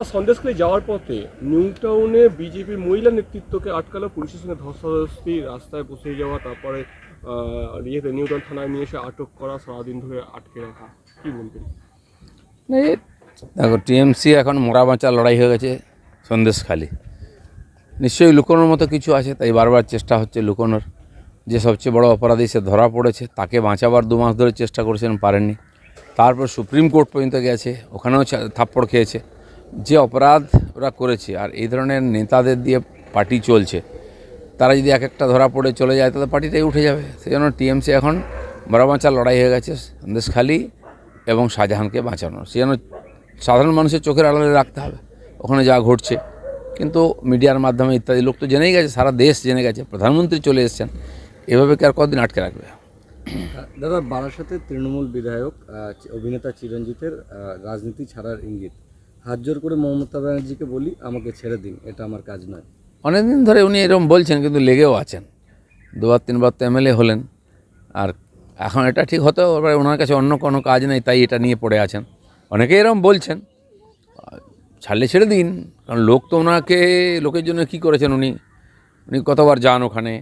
সন্দেশখালী যাওয়ার পথে নিউ টাউনে বিজেপির মহিলা নেতৃত্বকে আটকালো পুলিশের সঙ্গে ধস্তাধস্তি রাস্তায় বসে যাওয়া তারপরে ইয়েতে নিউ টাউন থানায় নিয়ে এসে আটক করা সারাদিন ধরে আটকে রাখা। কি বলবেন? এই দেখো টিএমসি এখন মোরা বাঁচা লড়াই হয়ে গেছে সন্দেশখালি। নিশ্চয়ই লুকোনোর মতো কিছু আছে তাই বারবার চেষ্টা হচ্ছে লুকোনোর। যে সবচেয়ে বড় অপরাধী সে ধরা পড়েছে তাকে বাঁচাবার দু মাস ধরে চেষ্টা করেছেন পারেননি। তারপর সুপ্রিম কোর্ট পর্যন্ত গেছে ওখানেও ছা- থাপ্পড় খেয়েছে। যে অপরাধ ওরা করেছে আর এই ধরনের নেতাদের দিয়ে পার্টি চলছে, তারা যদি এক একটা ধরা পড়ে চলে যায়, তাহলে পার্টিটাই উঠে যাবে। সেই জন্য টিএমসি এখন বড় বাঁচার লড়াই হয়ে গেছে সন্দেশখালি এবং শাহজাহানকে বাঁচানো। সে যেন সাধারণ মানুষের চোখের আড়ালে রাখতে হবে, ওখানে যা ঘটছে। কিন্তু মিডিয়ার মাধ্যমে ইত্যাদি, লোক তো জেনেই গেছে, সারা দেশ জেনে গেছে, প্রধানমন্ত্রী চলে এসেছেন, এভাবে কি আর কদিন আটকে রাখবে? দাদা বারাসাতের তৃণমূল বিধায়ক অভিনেতা চিরঞ্জিতের রাজনীতি ছাড়ার ইঙ্গিত। হাত জোর করে মমতা ব্যানার্জিকে বলি, আমাকে ছেড়ে দিন, এটা আমার কাজ নয়। অনেকদিন ধরে উনি এরকম বলছেন, কিন্তু লেগেও আছেন। দুবার, তিনবার তো এমএলএ হলেন, আর এখন এটা ঠিক হতেও পারে ওনার কাছে অন্য কোনো কাজ নেই, তাই এটা নিয়ে পড়ে আছেন। অনেকেই এরকম বলছেন, ছাড়লে ছেড়ে দিন, কারণ লোক তো ওনাকে, লোকের জন্য কি করেছেন উনি? উনি কতবার যান ওখানে?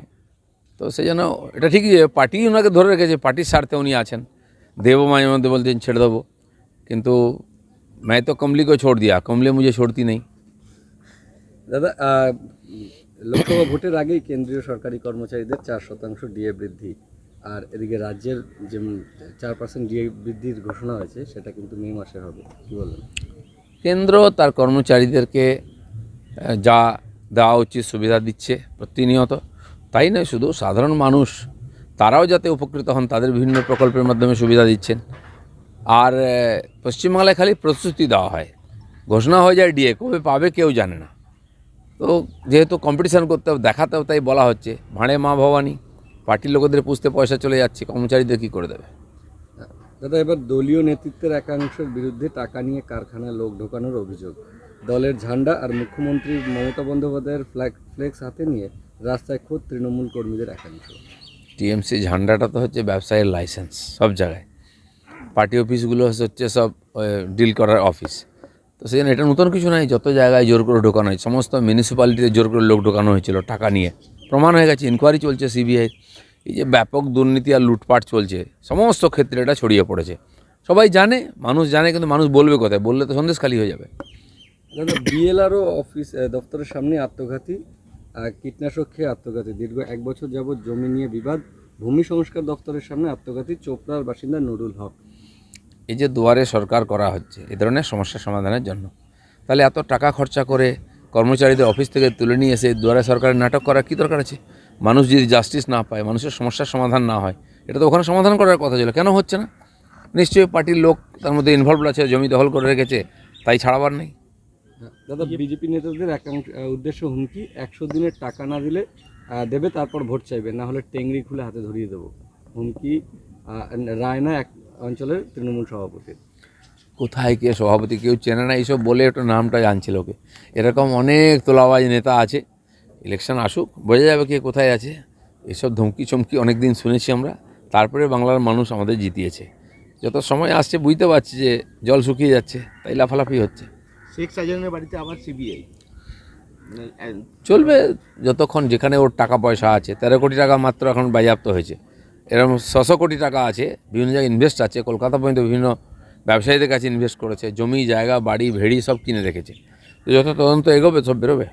তো সেই জন্য এটা ঠিকই যে পার্টি ওনাকে ধরে রেখেছে, পার্টির স্বার্থে উনি আছেন। দেবো মাঝে মধ্যে বলতেন ছেড়ে দেবো। কিন্তু मैं तो कमली को छोड़ दिया कमली मुझे छोड़ती नहीं দাদা আহ, লোকসভা ভোটের আগেই কেন্দ্রীয় সরকারি কর্মচারীদের চার শতাংশ ডিএ বৃদ্ধি আর এদিকে রাজ্যের যে চার পার্সেন্ট ডিএ বৃদ্ধির ঘোষণা হয়েছে সেটা কিন্তু মে মাসে হবে কি বলবেন কেন্দ্র তার কর্মচারীদেরকে আহ, যা দেওয়া উচিত সুবিধা দিচ্ছে প্রতিনিয়ত তাই নয় শুধু সাধারণ মানুষ তারাও যাতে উপকৃত হন তাদের বিভিন্ন প্রকল্পের মাধ্যমে সুবিধা দিচ্ছেন আর পশ্চিমবাংলায় খালি প্রস্তুতি দেওয়া হয়। ঘোষণা হয়ে যায় ডিএ কবে পাবে কেউ জানে না। তো যেহেতু কম্পিটিশান করতে হবে দেখাতে হবে তাই বলা হচ্ছে। ভাঁড়ে মা ভবানী পার্টির লোকেদের পুষতে পয়সা চলে যাচ্ছে কর্মচারীদের কী করে দেবে? দাদা এবার দলীয় নেতৃত্বের একাংশের বিরুদ্ধে টাকা নিয়ে কারখানায় লোক ঢোকানোর অভিযোগ। দলের ঝান্ডা আর মুখ্যমন্ত্রী মমতা বন্দ্যোপাধ্যায়ের ফ্ল্যাগ ফ্লেক্স হাতে নিয়ে রাস্তায় খোদ তৃণমূল কর্মীদের একাংশ। টিএমসি ঝান্ডাটা তো হচ্ছে ব্যবসায়ের লাইসেন্স সব জায়গায়। পার্টি অফিসগুলো হচ্ছে সব ডিল করার অফিস তো সেই এটা নতুন কিছু নাই, যত জায়গায় জোর করে ঢোকানো হয়, সমস্ত মিউনিসিপ্যালিটিতে জোর করে লোক ঢোকানো হয়েছিল টাকা নিয়ে। প্রমাণ হয়ে গেছে ইনকোয়ারি চলছে সিবিআই এই যে ব্যাপক দুর্নীতি আর লুটপাট চলছে, সমস্ত ক্ষেত্রে এটা ছড়িয়ে পড়েছে। সবাই জানে, মানুষ জানে, কিন্তু মানুষ বলবে কোথায়? বললে তো সন্দেশ খালি হয়ে যাবে। দাদা বিএলআরও অফিস দপ্তরের সামনে আত্মঘাতী কীটনাশক খেয়ে আত্মঘাতী। দীর্ঘ এক বছর যাবৎ জমি নিয়ে বিবাদ, ভূমি সংস্কার দপ্তরের সামনে আত্মঘাতী চোপড়ার বাসিন্দা নুরুল হক। এই যে দুয়ারে সরকার করা হচ্ছে, এ ধরনের সমস্যা সমাধানের জন্য। তাহলে এত টাকা খরচা করে কর্মচারীদের অফিস থেকে তুলে নিয়ে এসে দুয়ারে সরকারের নাটক করার কী দরকার আছে? মানুষ যদি জাস্টিস না পায়, মানুষের সমস্যার সমাধান না হয়, এটা তো ওখানে সমাধান করার কথা ছিল, কেন হচ্ছে না? নিশ্চয়ই পার্টির লোক তার মধ্যে ইনভলভ আছে, জমি দখল করে রেখেছে, তাই ছাড়াবার নেই। দাদা বিজেপি নেতাদের উদ্দেশ্য হুমকি, একশো দিনের টাকা না দিলে দেবে, তারপর ভোট চাইবে, না হলে টেংরি খুলে হাতে ধরিয়ে দেবো। হুমকি রায়না এক অঞ্চলের তৃণমূল সভাপতি। কোথায় কে সভাপতি কেউ চেনে না এইসব বলে একটু নামটা জানছিল ওকে। এরকম অনেক তোলাবাজ নেতা আছে ইলেকশন আসুক বোঝা যাবে কে কোথায় আছে। এসব ধমকি চমকি অনেক দিন শুনেছি আমরা তারপরে বাংলার মানুষ আমাদের জিতিয়েছে। যত সময় আসছে বুঝতে পারছি যে জল শুকিয়ে যাচ্ছে তাই লাফালাফি হচ্ছে। শেখ বাড়িতে আবার সিবিআই চলবে যতক্ষণ যেখানে ওর টাকা পয়সা আছে তেরো কোটি টাকা মাত্র এখন বাজেয়াপ্ত হয়েছে। এরকম ছশো কোটি টাকা আছে, বিভিন্ন জায়গায় ইনভেস্ট আছে, কলকাতা পর্যন্ত বিভিন্ন ব্যবসায়ীদের কাছে ইনভেস্ট করেছে, জমি, জায়গা, বাড়ি, ভেড়ি সব কিনে রেখেছে। তো যত তদন্ত এগোবে, সব বেরোবে।